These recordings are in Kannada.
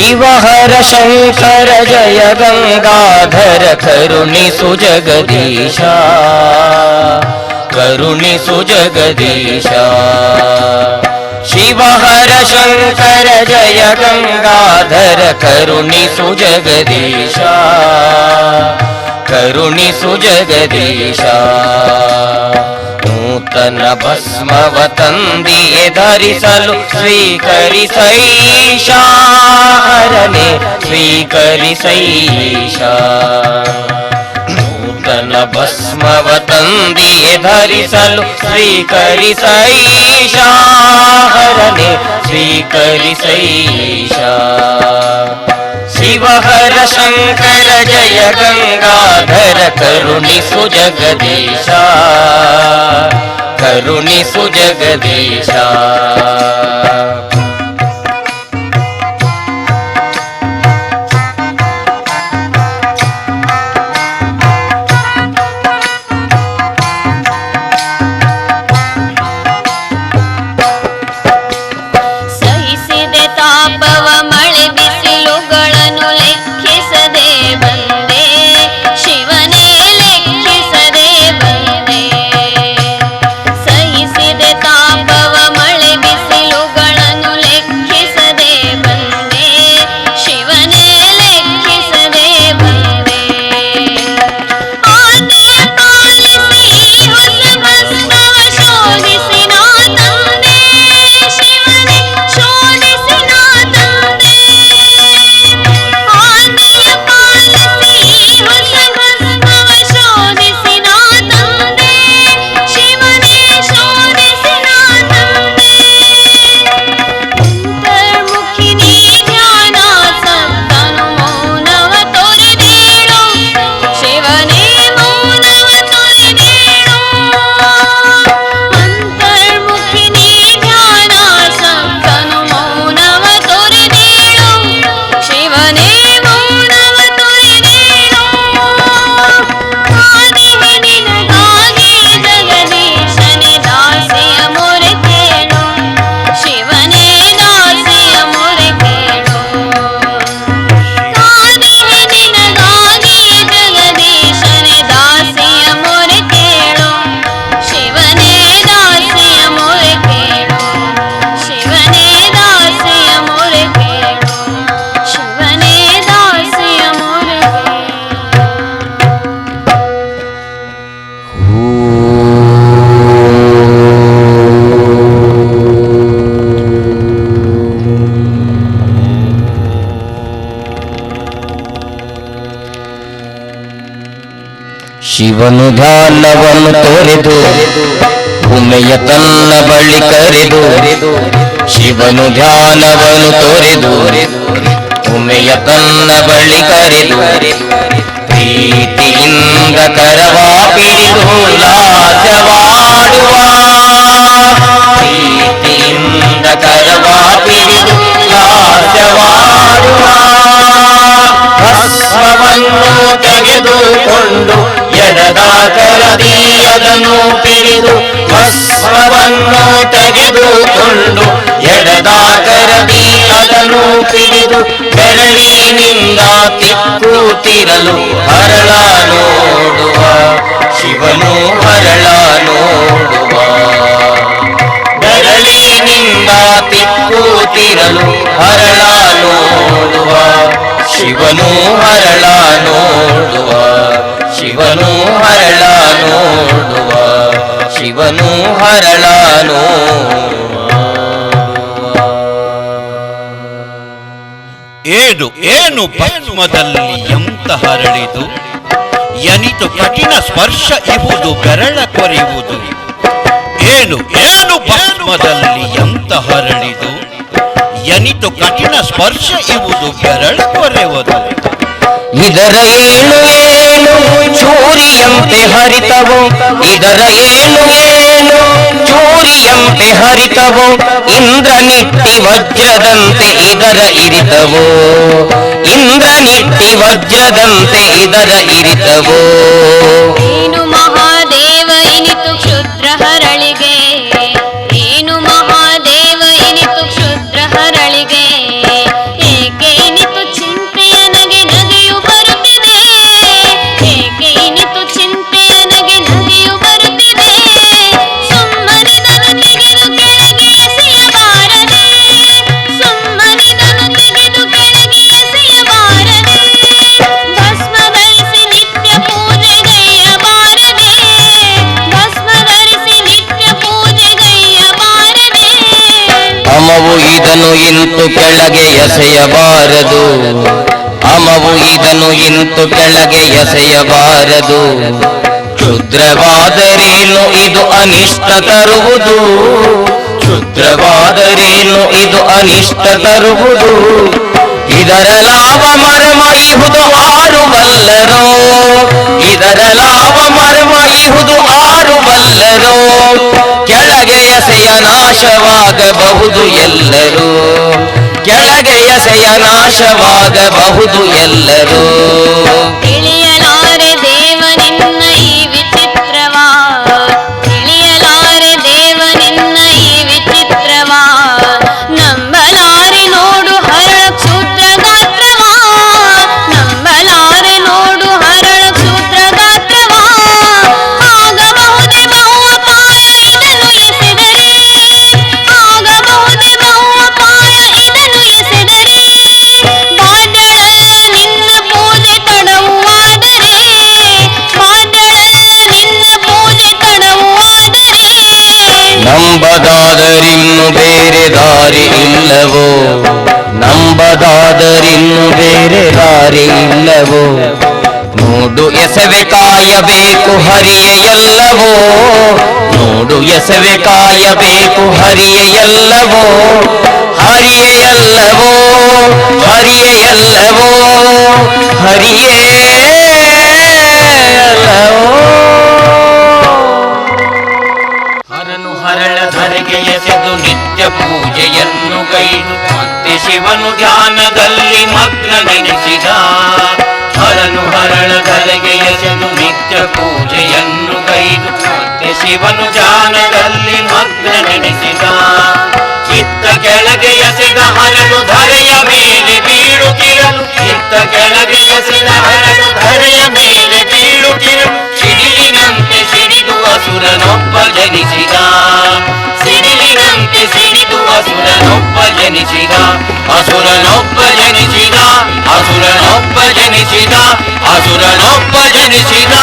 शिव हर शंकर जय गंगाधर करुणी सुजगदीशा। करुणि सुजगदिशा। शिव हर शङ्कर जय गङ्गाधर करुणि सुजगदिशा। करुणि सुजगदिशा। नूतन भस्मवतन्दिये धरिसलु श्रीकरिसैशा हर श्रीकरिसैशा लभस्मवतन्दि धरिसलु श्रीकरि सैषाहरणे श्रीकरि सैषा शिवहर शङ्कर जय गङ्गाधर करुणि सुजगदीशा। करुणि सुजगदीशा। ಶಿವನು ಧ್ಯಾನವನ್ನು ತೊರೆದು, ಭೂಮಿಯ ತನ್ನ ಬಳಿ ಕರೆದು, ಶಿವನು ಧ್ಯಾನವನ್ನು ತೊರೆದು, ಭೂಮಿಯ ತನ್ನ ಬಳಿ ಕರೆದು, ಪ್ರೀತಿಯಿಂದ ಕರವಾ ಪಿಡಿದು ಪ್ರೀತಿಯಿಂದ ಕರವಾ ಪಿಡಿದು ಲಾಸ್ಯವಾಡುವ ಭಸ್ಮವನ್ನು ತೆಗೆದುಕೊಂಡು ಅದನ್ನು ಪಿಡಿದು ಭಸ್ಮವನ್ನು ತೆಗೆದುಕೊಂಡು ಎಡದ ಕರದಿ ಅದನ್ನು ಪಿಡಿದು ಬೆರಳಿನಿಂದ ತಿಕ್ಕುತ್ತಿರಲು ಹರಳ ನೋಡುವ ಶಿವನು ಹರಳ ನೋಡುವ ಬೆರಳಿನಿಂದ ತಿಕ್ಕುತ್ತಿರಲು ಹರಳ ನೋಡುವ ಶಿವನು ಹರಳ ನೋಡುವ ಶಿವನು ಹರಳ ನೋಡುವ, ಶಿವನು ಹರಳ ಏನು ಏನು ಪದ್ಮದಲ್ಲಿ ಎಂತ ಹರಳಿದು? ಎನಿತು ಕಠಿಣ ಸ್ಪರ್ಶ ಇವುದು ಬೆರಳ ಕೊರೆಯುವುದು. ಏನು ಏನು ಪದ್ಮದಲ್ಲಿ ಎಂತ ಹರಳಿದು? ಎನಿತು ಕಠಿಣ ಸ್ಪರ್ಶ ಇವುದು ಬೆರಳ ಕೊರೆಯುವುದು. ಇದರ ಏನು ಏನು? ಚೂರಿಯಂತೆ ಹರಿತವು. ಇದರ ಏನು ಏನು? ಚೂರಿಯಂತೆ ಹರಿತವು. ಇಂದ್ರನಿಟ್ಟಿ ವಜ್ರದಂತೆ ಇದರ ಇರಿತವು. ಇಂದ್ರನಿಟ್ಟಿ ವಜ್ರದಂತೆ ಇದರ ಇರಿತವು. ಮಹಾದೇವ, ಇನಿತು ಕ್ಷುದ್ರ ಹರಳಿಗೆ ಇದನ್ನು ಇಂತು ಕೆಳಗೆ ಎಸೆಯಬಾರದು. ಅಮವು ಇದನ್ನು ಇಂತು ಕೆಳಗೆ ಎಸೆಯಬಾರದು. ಕ್ಷುದ್ರವಾದರೇನು ಇದು ಅನಿಷ್ಟ ತರುವುದು? ಕ್ಷುದ್ರವಾದರೇನು ಇದು ಅನಿಷ್ಟ ತರುವುದು? ಇದರ ಲಾಭ ಮರಮ ಇಹುದು ಆರು ಬಲ್ಲರೋ ಇದರ ಲಾಭ ಮರಮ ಇಹುದು ಆರು ಬಲ್ಲರೋ ಕೆಳಗೆ ಎಸೆಯ ನಾಶವಾಗಬಹುದು ಎಲ್ಲರೂ. ಕೆಳಗೆ ಎಸೆಯ ನಾಶವಾಗಬಹುದು ಎಲ್ಲರೂ. ನಂಬದಾದರಿನ್ನು ಬೇರೆ ದಾರಿ ಇಲ್ಲವೋ ನಂಬದಾದರಿನ್ನು ಬೇರೆ ದಾರಿ ಇಲ್ಲವೋ ನೋಡು ಎಸವೆ ಕಾಯಬೇಕು ಹರಿಯ ಎಲ್ಲವೋ ನೋಡು ಎಸವೆ ಕಾಯಬೇಕು ಹರಿಯ ಎಲ್ಲವೋ ಹರಿಯ ಎಲ್ಲವೋ ಹರಿಯ ಎಲ್ಲವೋ ಹರಿಯೇ ಎಲ್ಲವೋ ಎಸೆದು ನಿತ್ಯ ಪೂಜೆಯನ್ನು ಕೈದು ಮತ್ತೆ ಶಿವನು ಧ್ಯಾನದಲ್ಲಿ ಮಗ್ನನೆನಿಸಿದ ಹರನು ಹರಳ ಕಲೆಗೆ ಎಸೆದು ನಿತ್ಯ ಪೂಜೆಯನ್ನು ಕೈದು ಮತ್ತೆ ಶಿವನು ಧ್ಯಾನದಲ್ಲಿ ಮಗ್ನನೆನಿಸಿದ ಚಿತ್ತ ಕೆಳಗೆ ಎಸೆದ ಹರನು ಧರೆಯ ಮೇಲೆ ಬೀಳುತ್ತಿರಲು ಚಿತ್ತ ಕೆಳಗೆ ಎಸೆದ ಹರನು ಧರೆಯ ಮೇಲೆ ಬೀಳುತ್ತಿರಲು ಸಿಡಿಲಿನಂತೆ ಸಿಡಿದು ಅಸುರನೊಬ್ಬ ಜನಿಸಿದ. చేసినిటు అసుర నొప్పజనిచిగా అసుర నొప్పజనిచిగా అసుర నొప్పజనిచిగా అసుర నొప్పజనిచిగా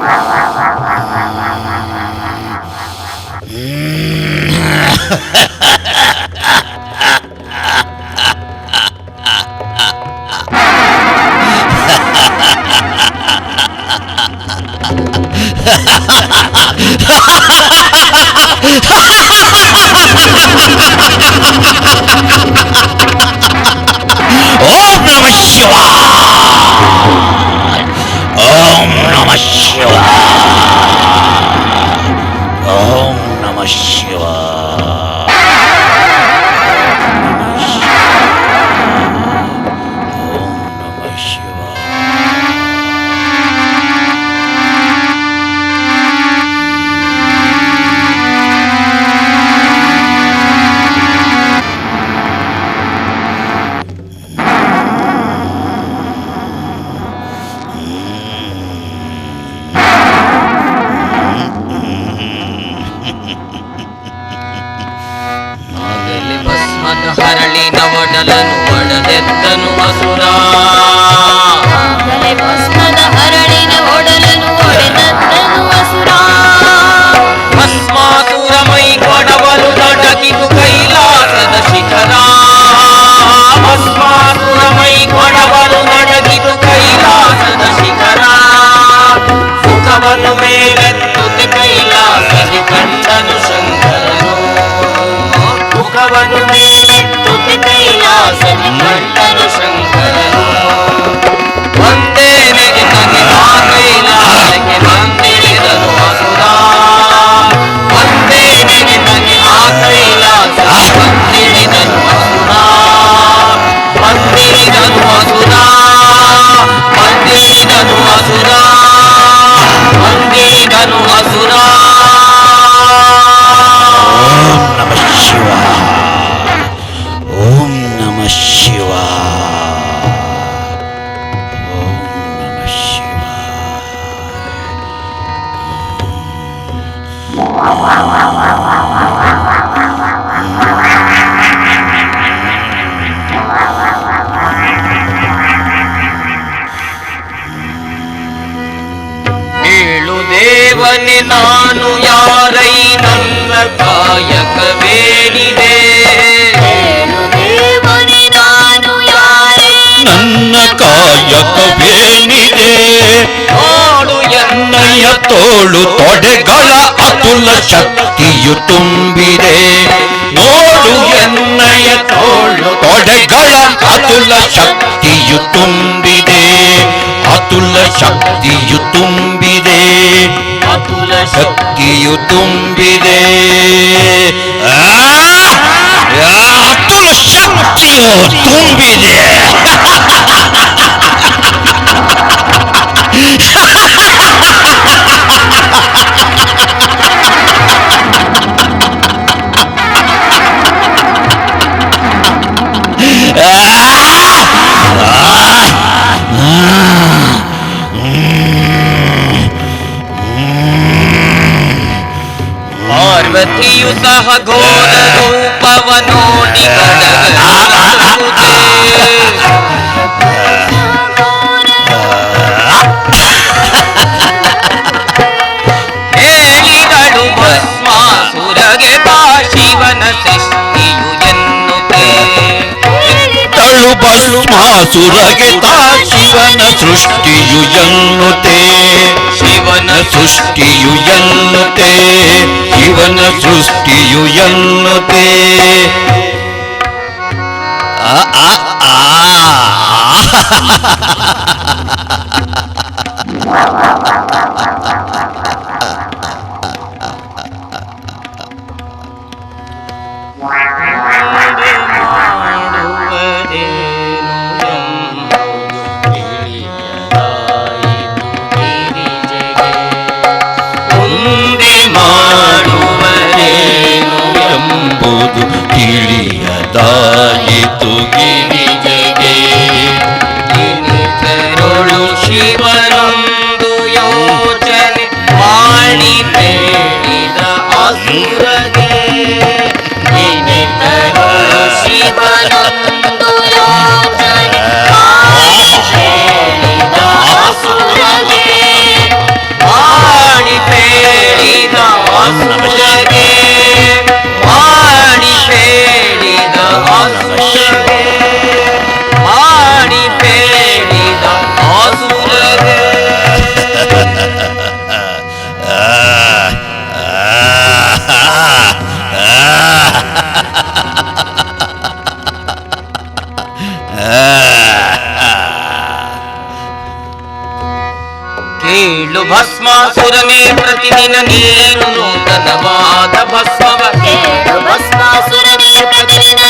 Wow, wow, wow, wow. ನಾನು ಯಾರೈ ನನ್ನ ಕಾಯಕ ಬೇಡಿದೆ ನನ್ನ ಕಾಯಕ ಬೇಡಿದೆ ಆಡು ಎನ್ನಯ್ಯ ತೋಳು ತೊಡೆಗಳ ಅತುಲ ಶಕ್ತಿಯು ತುಂಬಿದೆ ನೋಡು ಎನ್ನಯ ತೋಳು ತೊಡೆಗಳ ಅತುಲ ಶಕ್ತಿಯು ತುಂಬಿದೆ ಅತುಲ ಶಕ್ತಿಯು ತುಂಬಿದೆ ಶಕ್ತಿಯು ತುಂಬಿದೆ ಅತುಲ ಶಕ್ತಿಯು ತುಂಬಿದೆ Ah! ಪ್ರತಿಯು ಸಹ ಘೋರ ರೂಪವನೋ ನಿಗಡ ಸುರಗಿತಾ ಶಿವನ ಸೃಷ್ಟಿಯು ಎನ್ನುತ್ತೆ ಶಿವನ ಸೃಷ್ಟಿಯು ಎನ್ನುತ್ತೆ ಶಿವನ ಸೃಷ್ಟಿಯು ಎನ್ನುತ್ತೆ ಆ ಆ ಆ భస్మాసురనే ప్రతిదిన నేను నూతన వాద భస్మవ. భస్మాసురనే ప్రతిదిన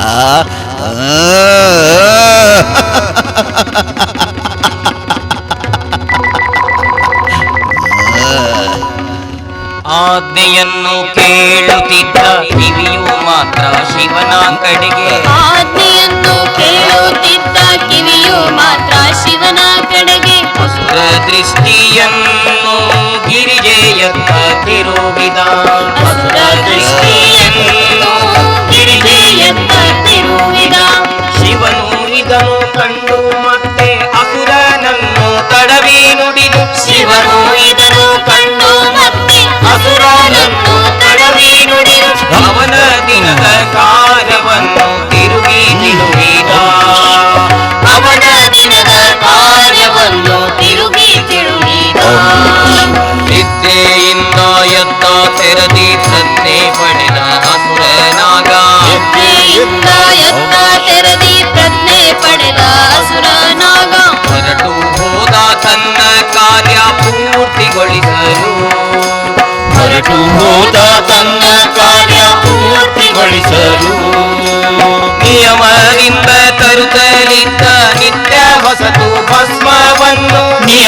ah ದೃಷ್ಟಿಯನ್ನು ಗಿರಿಜೆಯತ್ತ ತಿರುಗಿದ. ಅಸುರ ದೃಷ್ಟಿಯನ್ನು ಗಿರಿಜೆಯತ್ತ ತಿರುವಿದ ಶಿವನು ಇದನ್ನು ಕಂಡು ಮತ್ತೆ ಅಸುರನನ್ನು ತಡವಿ ನುಡಿದು. ಶಿವನು ಇದನ್ನು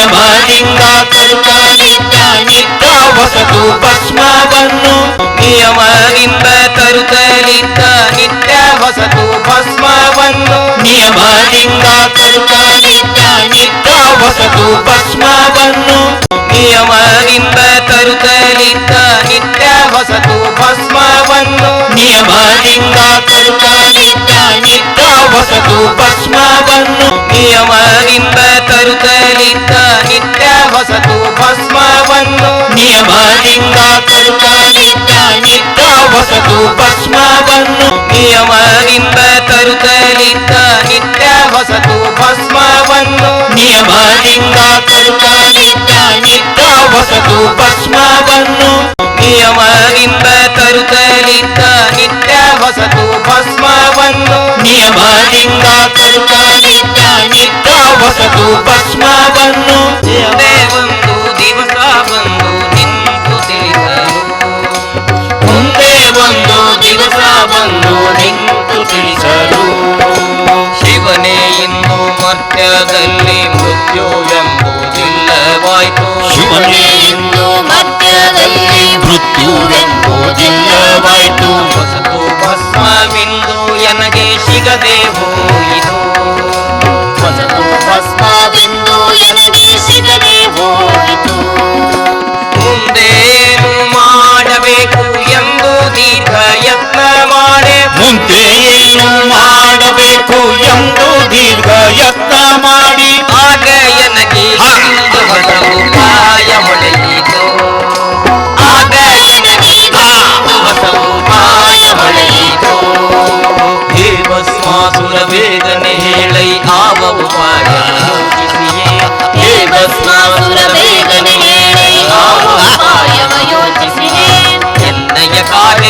ಭಸ್ಮವನ್ನು ನಿಯಮದಿಂದ ತರುತ್ತಲಿದ್ದ ನಿತ್ಯ ಹೊಸತು ಭಸ್ಮವನ್ನು ನಿಯಮದಿಂದ ತರುತ್ತಲಿದ್ದ ನಿತ್ಯ ಹೊಸತು ಭಸ್ಮವನ್ನು ನಿಯಮದಿಂದ ತರುತ್ತಲಿದ್ದ ನಿತ್ಯ ಹೊಸತು ಭಸ್ಮವನ್ನು ನಿಯಮದಿಂದ ತರುತ್ತಲಿದ್ದ ನಿತ್ಯ ಹೊಸತು ಭಸ್ಮವನ್ನು ನಿಯಮದಿಂದ ತರುತ್ತಲಿದ್ದ ನಿತ್ಯ ಹೊಸತು ಭಸ್ಮವನ್ನು ನಿಯಮದಿಂದ ತರುತ್ತಲಿದ್ದ ನಿತ್ಯ ಹೊಸತು ಭಸ್ಮವನ್ನು ನಿಯಮದಿಂದ ತರುತ್ತಲಿದ್ದ ನಿತ್ಯ ಹೊಸತು ಭಸ್ಮವನ್ನು ನಿಯಮದಿಂದ ತರುತ್ತಲಿದ್ದ ನಿತ್ಯ ಹೊಸತು ಭಸ್ಮವನ್ನು ನಿಯಮದಿಂದ ತರುತ್ತಲಿದ್ದ ನಿತ್ಯ ಹೊಸತು ಭಸ್ಮವನ್ನು ನಿಯಮದಿಂದ ತರುತ್ತಲಿದ್ದ ನಿತ್ಯ ಹೊಸತು ಭಸ್ಮವನ್ನು ನಿಯಮದಿಂದ ತರುತ್ತಲಿದ್ದ ನಿತ್ಯ ಹೊಸತು ಭಸ್ಮವನ್ನು ಎಂದು ಮಧ್ಯದಲ್ಲಿ ಮೃತ್ಯುವೆಂಬುದಿಲ್ಲವಾಯ್ತು ಹೊಸತು ಭಸ್ಮವೆಂದು ನನಗೆ ಸಿಗದೆ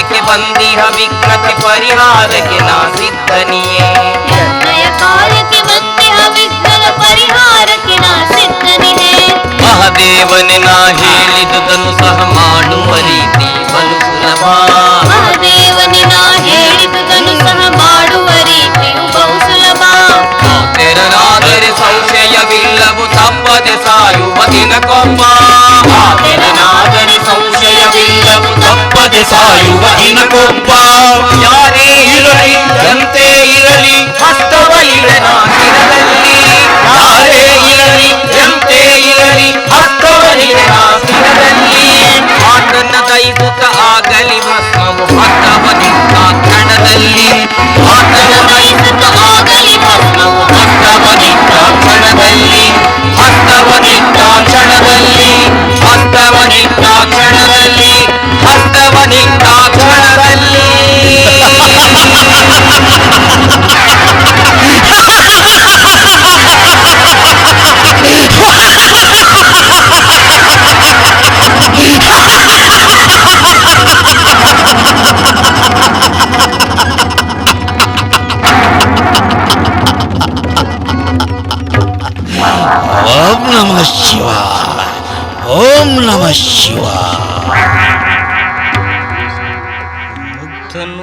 ಕಾರ್ಯಕ್ಕೆ ಬಂದಿಹ ವಿಕೃತಿ ಪರಿಹಾರಕ್ಕೆ ನಾ ಸಿದ್ಧನಿಯೇ. ಕಾರ್ಯಕ್ಕೆ ಬಂದಿಹ ವಿಘ್ನದ ಪರಿಹಾರಕ್ಕೆ ನಾ ಸಿದ್ಧನಿಯೇ. ಮಹಾದೇವನೇ ನಾ ಹೇಳಿದುದನ್ನು ಸಹ ಮಾಡುವ ರೀತಿ ಬಲು ಸುಲಭ ಮಹಾದೇವನಿ ನಾ ಹೇಳಿದುದನ್ನು ಸಹ ಮಾಡುವ ರೀತಿಯು ಬಹು ಸುಲಭ ತೆರನಾದರೆ ಸಂಶಯವಿಲ್ಲವು ತಪ್ಪ ಸಾಯುವ ದಿನಕ್ಕೊಬ್ಬ. ತಪ್ಪದೆ ಸಾಯುವ ದಿನಕ್ಕೊಬ್ಬ ಯಾರೇ ಇರಲಿ ಎಂತೆ ಇರಲಿ. ಹಸ್ತವ ಸ್ಥಿರದಲ್ಲಿ ಯಾರೇ ಇರಲಿ ಎಂತೆ ಇರಲಿ. ಹಸ್ತವ ಸ್ಥಿರದಲ್ಲಿ ಆತನ ದೈಸುತ್ತ ಆಗಲಿ ಭಸ್ಮವು ಹಸ್ತವ ಕಣದಲ್ಲಿ. ದೈಸುತ್ತ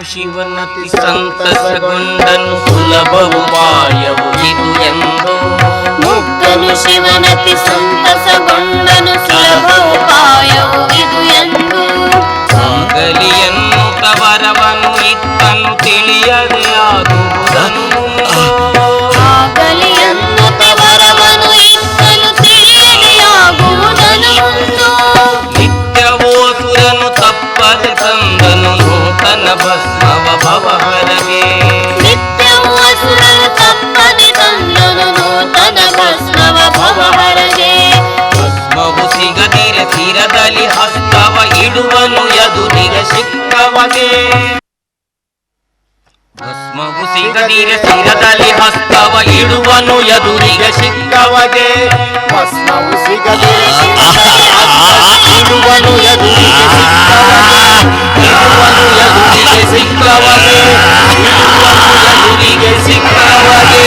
ಶಿವನತಿ ಸಂತಸಗೊಂಡನು ಸುಲಭವು ಮಾಯವು ಇದು ಎಂದು ಮುಕ್ತನು ಶಿವನತಿ ಸಂತಸಗೊಂಡನು ಸುಲಭ ಉಪಾಯವು ಇದು ಎಂದು ಆಗಲಿ ಎನ್ನುತ್ತ ವರವನು ಇತ್ತನು ತಿಳಿಯದೆ ನಮಗೆ ಭಸ್ಮವು ಸಿಗದಿರೆ ಸಿರದಲ್ಲಿ ಹಸ್ತವ ಇಡುವನು ಎದುರಿಗೆ ಸಿಕ್ಕವಗೆ. ಭಸ್ಮವು ಸಿಗದಿರೆ ಎದುರಿಗೆ ಇಡುವನು ಎದುರಿಗೆ ಸಿಕ್ಕವಗೆ. ಎದುರಿಗೆ ಸಿಕ್ಕವಗೆ.